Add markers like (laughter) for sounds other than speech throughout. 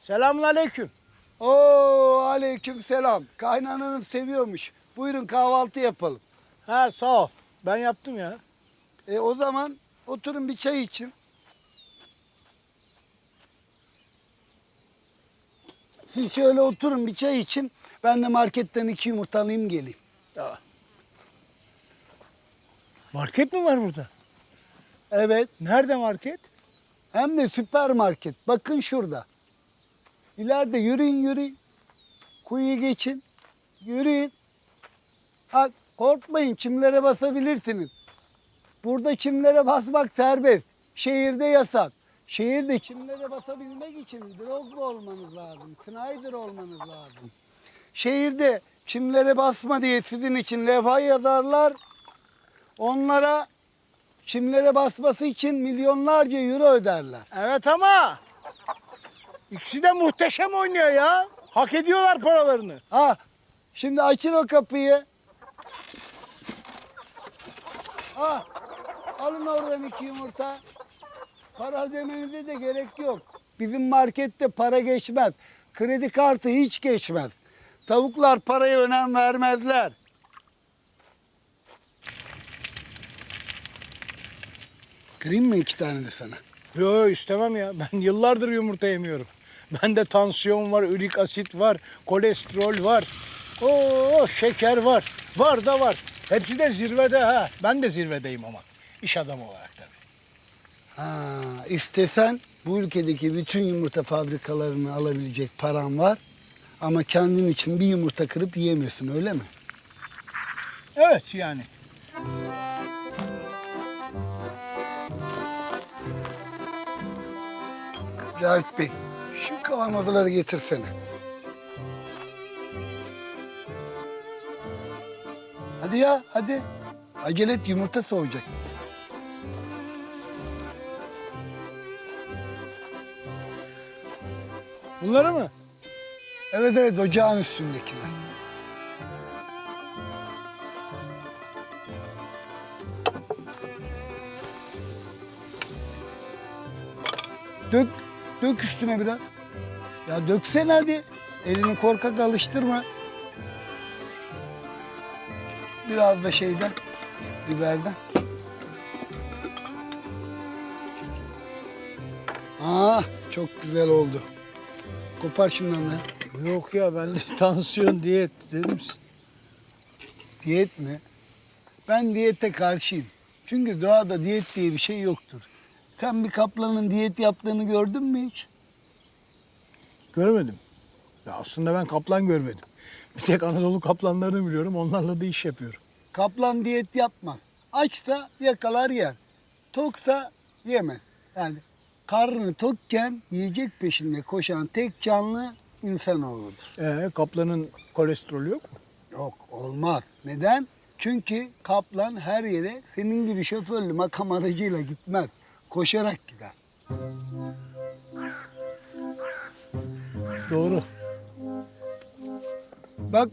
Selamun aleyküm. Oo aleyküm selam. Kaynananız seviyormuş. Buyurun kahvaltı yapalım. Ha sağ ol. Ben yaptım ya. E o zaman oturun bir çay için. Siz şöyle oturun bir çay için. Ben de marketten iki yumurta alayım geleyim. Tamam. Market mi var burada? Evet. Nerede market? Hem de süpermarket. Bakın şurada. İleride yürüyün yürüyün. Kuyuyu geçin. Yürüyün. Ha, korkmayın çimlere basabilirsiniz. Burada çimlere basmak serbest. Şehirde yasak. Şehirde çimlere basabilmek için Drogba olmanız lazım. Snyder olmanız lazım. Şehirde çimlere basma diye sizin için levha yazarlar. Onlara çimlere basması için milyonlarca euro öderler. Evet ama ikisi de muhteşem oynuyor ya. Hak ediyorlar paralarını. Ha, şimdi açın o kapıyı. Ha, alın oradan iki yumurta. Para ödemenize de gerek yok. Bizim markette para geçmez. Kredi kartı hiç geçmez. Tavuklar paraya önem vermezler. Kırayım mı iki tane de sana? Yo istemem ya. Ben yıllardır yumurta yemiyorum. Bende tansiyon var, ürik asit var, kolesterol var. Oo şeker var. Var da var. Hepsi de zirvede ha. Ben de zirvedeyim ama. İş adamı olarak tabii. Ha, istesen bu ülkedeki bütün yumurta fabrikalarını alabilecek paran var. Ama kendin için bir yumurta kırıp yiyemiyorsun öyle mi? Evet yani. Cavit Bey, şu kavanozları getirsene. Hadi ya, hadi. Acele et, yumurta soğuyacak. Bunları mı? Evet evet, ocağın üstündekiler. Dök, dök üstüne biraz. Ya döksene hadi. Elini korkak alıştırma. Biraz da şeyden, biberden. Ah, çok güzel oldu. Kopar şundan da. Yok ya ben de (laughs) tansiyon diyet dedim. Diyet mi? Ben diyete karşıyım. Çünkü doğada diyet diye bir şey yoktur. Sen bir kaplanın diyet yaptığını gördün mü hiç? Görmedim. Ya aslında ben kaplan görmedim. (laughs) Bir tek Anadolu kaplanlarını biliyorum. Onlarla da iş yapıyorum. Kaplan diyet yapmaz. Açsa yakalar yer. Toksa yemez. Yani karnı tokken yiyecek peşinde koşan tek canlı insanoğludur. Ee, kaplanın kolesterolü yok mu? Yok olmaz. Neden? Çünkü kaplan her yere senin gibi şoförlü makam aracıyla gitmez. Koşarak gider. Doğru. Bak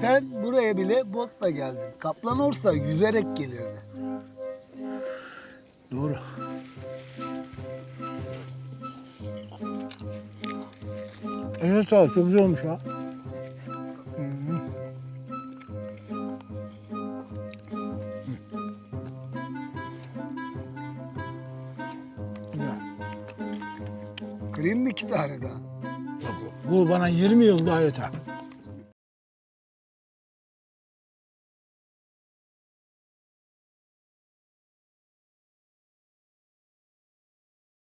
sen buraya bile botla geldin. Kaplan olsa yüzerek gelirdi. Doğru. Evet sağ ol. Çok güzel olmuş ha. Kırayım mı iki tane daha? Bu bana 20 yıl daha yeter.